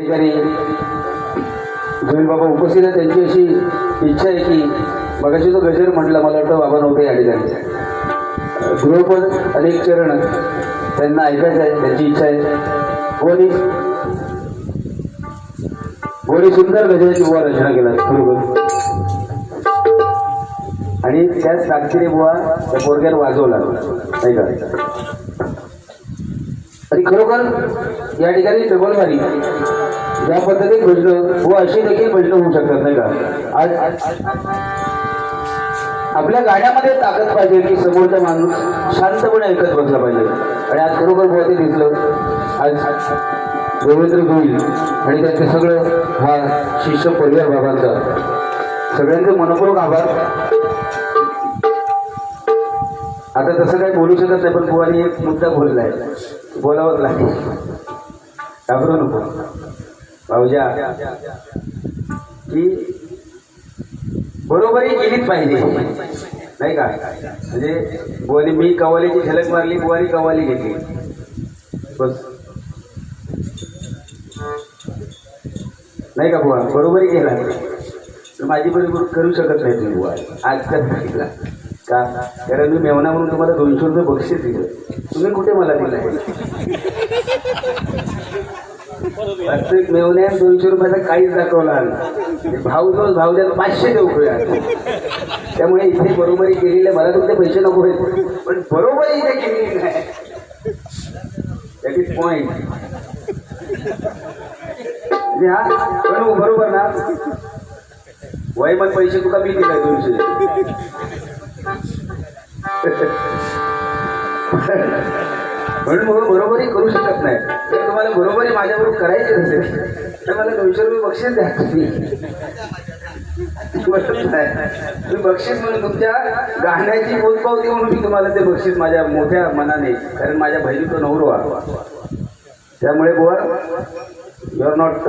ठिकाणी जोईल बाबा उपस्थित आहे त्यांची अशी इच्छा आहे की मगाशी तो गजर म्हटला मला वाटतं बाबा नव्हते या ठिकाणी गृहपद अनेक चरण त्यांना ऐकायचं आहे त्यांची इच्छा आहे. कोणी कोणी सुंदर गजराची बुवा रचना केला बरोबर आणि त्याच साक्षीने बुवा त्या पोरग्यात वाजवला. नाही का? आणि खरोखर या ठिकाणी डबल या पद्धतीत भजलं व हो, अशी देखील भजनं होऊ शकतात नाही का? आज आपल्या गाण्यामध्ये ताकद पाहिजे की समोरचा माणूस शांतपणे ऐकत बसला पाहिजे. आणि आज खरोखर बहुते ते दिसलं. आज रवींद्र गोईल आणि त्यांचे सगळं हा शिष्य परिवार बाबांचा. सगळ्यांचे मनपूर्वक आभार. आता तसं काही बोलू शकत नाही पण बुवानी एक मुद्दा बोललाय. बोलावंच लागेल. घाबरू नको. भाऊजा की बरोबरी केलीच पाहिजे. नाही का? म्हणजे बोली मी कवालीची झलक मारली बुवारी कवाली घेतली. बस. नाही का बुवा? बरोबरी केला. तर माझी बरोबर करू शकत नाही तुम्ही बुवा. आजकाल सांगितला का? कारण मी मेवना म्हणून तुम्हाला दोनशे रुपये बक्षीस दिलं. तुम्ही कुठे मला दिलं प्रत्येक मेवण्या दोनशे रुपयाचा काहीच दाखवला भाऊ दोन भाऊ द्या पाचशे देऊ त्यामुळे इथे बरोबरी केलेल्या मला तुमचे पैसे नको आहेत. पण बरोबरी इथे केलेली नाही. दॅट इज पॉईंट हा पण बरोबर ना. वय पण पैसे तुका मी दिले दोनशे. म्हणून बरोबरी करू शकत नाही. मला बरोबर माझ्याबरोबर करायची असेल तर मला दोनशे रुपये बक्षीस द्या. तुम्ही नाही. तुम्ही बक्षीस म्हणून तुमच्या गाण्याची पोचपावती म्हणून मी तुम्हाला ते बक्षीस माझ्या मोठ्या मनाने कारण माझ्या बहिणीचा नवरो त्यामुळे बुवा यू आर नॉट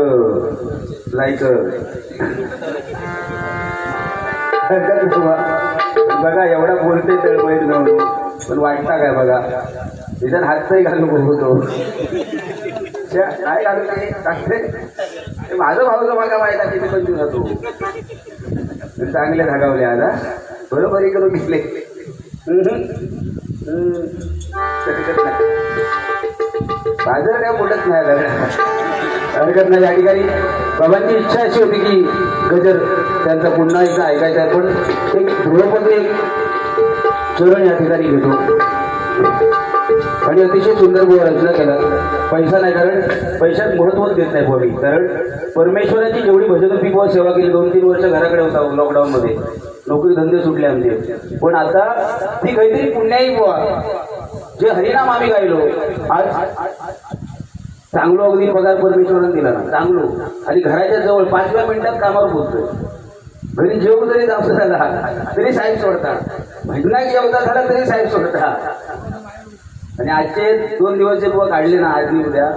लाईक बघा एवढा बोलते तर बैल पण वाटता काय बघा. निदान हातचाही घालून बोलतो काय घालून ते माझं भाऊ माझं भाऊचं मला माहीत आहे किती पण होतो चांगले धागावले आता. हा. बरोबर करून घेतले हम्म. माझं काय बोलत नाही हरकत नाही. या ठिकाणी बाबांची इच्छा अशी होती की गजर त्यांचा पुन्हा एकदा ऐकायचा आहे. पण एक गृहपती एक चरण या ठिकाणी घेतो. आणि अतिशय सुंदर रचना केला. पैसा नाही कारण पैशात महत्वच देत नाही कोणी. कारण परमेश्वराची जेवढी भजन पीक सेवा केली दोन तीन वर्ष घराकडे होता लॉकडाऊनमध्ये नोकरी धंदे सुटले आमचे. पण आता ती काहीतरी पुण्याही बुवा. जे हरिनाम आम्ही गायलो. आज चांगलो अगदी पगार परमेश्वरानं दिला. ना चांगलो. आणि घराच्या जवळ पाचव्या मिनिटात कामावर पोहोचतो घरी जेवण जरी जाऊ झाला. तरी साहेब सोडता भजना जेवता झाला तरी साहेब सोडता आणि आजचे दोन दिवस जे बुवा काढले ना आज मी उद्या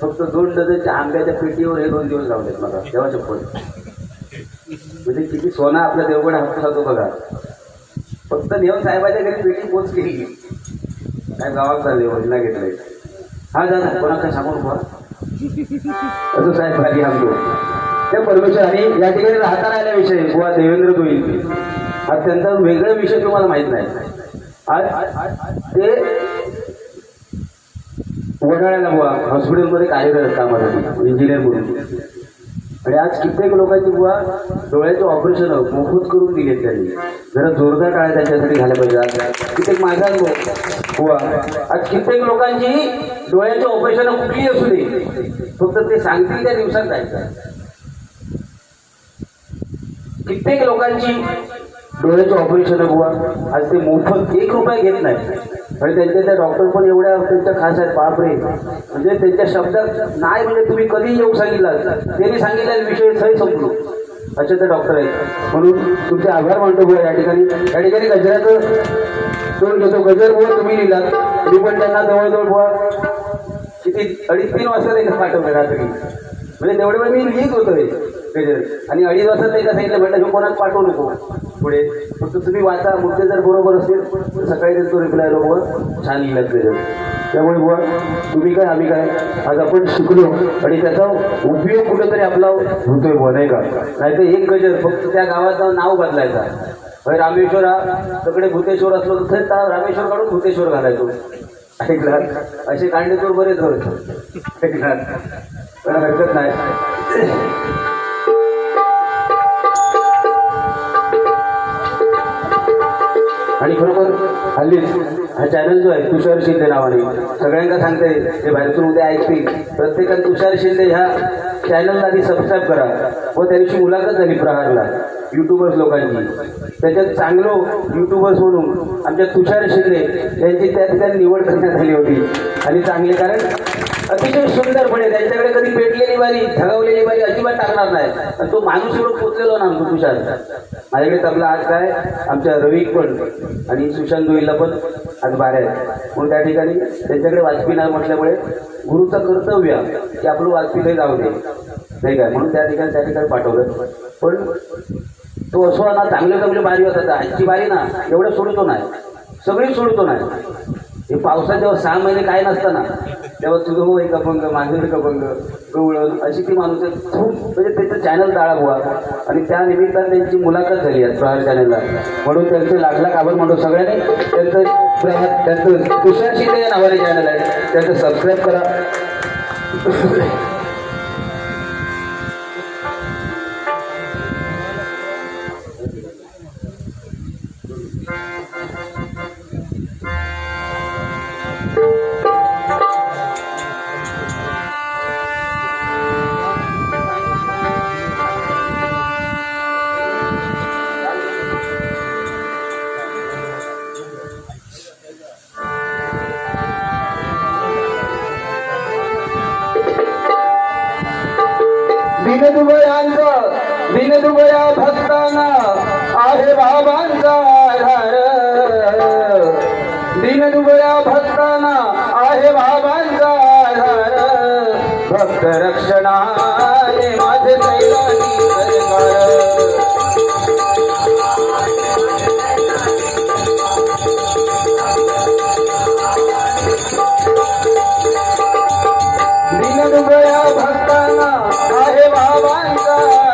फक्त दोन डझनच्या आंब्याच्या पेटीवर हे दोन दिवस लावलेत मला देवाच्या चप्पल म्हणजे किती सोना आपला देवगड हात होतो बघा. फक्त देव साहेबाच्या घरी पेटी पोच केली. काय गावात चालले वजना घेतले हा दादा कोणाकडे सांगून बुवा. असं साहेब खाली आमदो त्या परमेश्वर आणि या ठिकाणी राहता राहिल्या विषय बुवा देवेंद्र गोईल हा त्यांचा वेगळा विषय तुम्हाला माहीत नाही. आज ते वडाळ्याला बुवा. हॉस्पिटलमध्ये कार्यरत कामासाठी इंजिनियर म्हणून. आणि आज कित्येक लोकांची बुवा डोळ्याचे ऑपरेशन मोफत करून दिलेत त्यांनी. जरा जोरदार टाळ्या त्यांच्यासाठी झाल्या पाहिजे. आज कित्येक माझा बुवा आज कित्येक लोकांची डोळ्याचं ऑपरेशन कुठली असू दे. फक्त ते सांगतील त्या दिवसात जायचं कित्येक लोकांची डोळ्याचं ऑपरेशन बुवा आज ते मोफत एक रुपया घेत नाही आणि त्यांच्या त्या डॉक्टर पण एवढ्या त्यांच्या खास आहेत बापरे. म्हणजे त्यांच्या शब्दात नाही म्हणजे तुम्ही कधी येऊ सांगितलं त्यांनी सांगितलेला विषय सही संपलो. असे ते डॉक्टर आहेत. म्हणून तुमचे आभार मानतो या ठिकाणी. या ठिकाणी गजराचं दोन घेतो. गजर बुवा तुम्ही लिहिलात. तरी पण त्यांना जवळजवळ बुवा किती अडीच तीन वाजता त्यांना पाठवलं रात्री. म्हणजे तेवढे वेळ मी लिहित होतो आणि अडीच वाजता ते सांगितलं म्हटलं कोणाला पाठवू नको. पुढे. फक्त तुम्ही वाचा मुद्दे जर बरोबर असतील तर सकाळी त्यांचा रिप्लाय बरोबर छान लिहिलात त्याच्यात त्यामुळे बुवा तुम्ही काय आम्ही काय? आज आपण शिकलो. आणि त्याचा उपयोग कुठेतरी आपला होतोय बुवा नाही का? नाही तर एक गजर फक्त त्या गावाचं नाव बदलायचा. होय रामेश्वर हा सगळे भूतेश्वर असलो तर त्या रामेश्वर काढून भूतेश्वर घालायचो. ऐकला? असे कांडेतोर बरेच होत ऐकला? पण हरकत नाही. आणि खरोखर हल्ली हा चॅनल जो आहे तुषार शिंदे नावाने सगळ्यांना सांगते ते बाहेरतून उद्या ऐकतील प्रत्येकाने तुषार शिंदे ह्या चॅनलला आधी सबस्क्राईब करा. व त्या दिवशी मुलाखत झाली प्रहारला युट्यूबर्स लोकांची. त्याच्यात चांगलो युट्यूबर्स म्हणून आमच्या तुषार शिंदे यांची त्या ठिकाणी निवड करण्यात आली होती. आणि चांगले कारण अतिशय सुंदरपणे म्हणजे त्यांच्याकडे कधी पेटलेली बारी ठगावलेली बारी अजिबात टाकणार नाही. आणि तो माणूस एवढं पोचलेलो ना आमचं तुषार माझ्याकडे तबला आज काय? आमच्या रवी पण आणि सुशांत गोईला पण आज बाहेर आहेत. म्हणून त्या ठिकाणी त्यांच्याकडे वाजपी नाही म्हटल्यामुळे गुरुचं कर्तव्य की आपलं वाजपी ते जाऊ दे. नाही काय? म्हणून त्या ठिकाणी त्या ठिकाणी पाठवलं. पण तो असो ना चांगले चांगले बारी होता. आजची बारी ना एवढं सोडतो नाही. सगळी सोडतो नाही. हे पावसात जेव्हा सहा महिने काय नसताना तेव्हा तुझं हो एक अभंग माझं एक अभंग गवळण अशी ती माणूस खूप म्हणजे त्याचं चॅनल जाळा बुवा. आणि त्या निमित्तानं त्यांची मुलाखत झाली आहे प्रहार चॅनलला म्हणून त्यांचं लागला काबर आभार म्हणतो सगळ्यांनी. त्यांचं प्रहार त्यांचं तुषार शिंदे या नावाने चॅनल आहे. त्यांचं सबस्क्राईब करा. दिन डुबया भक्ताना आहे बाबांचा.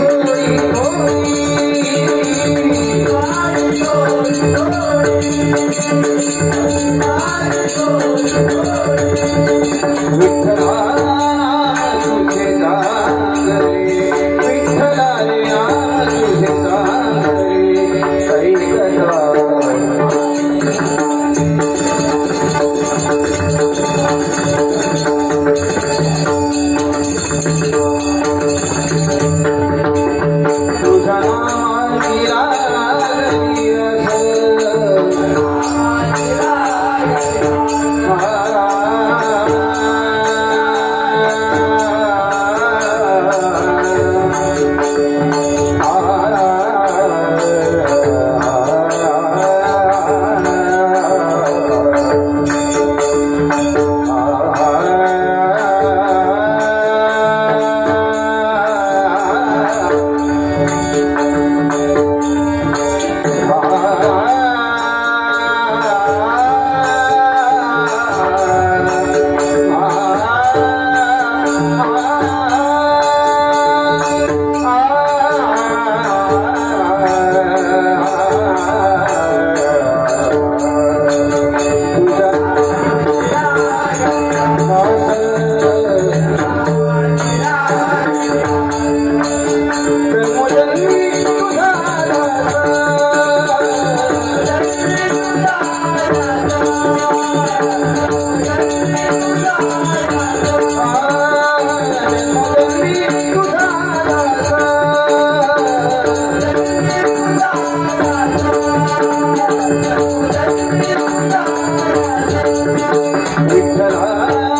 Música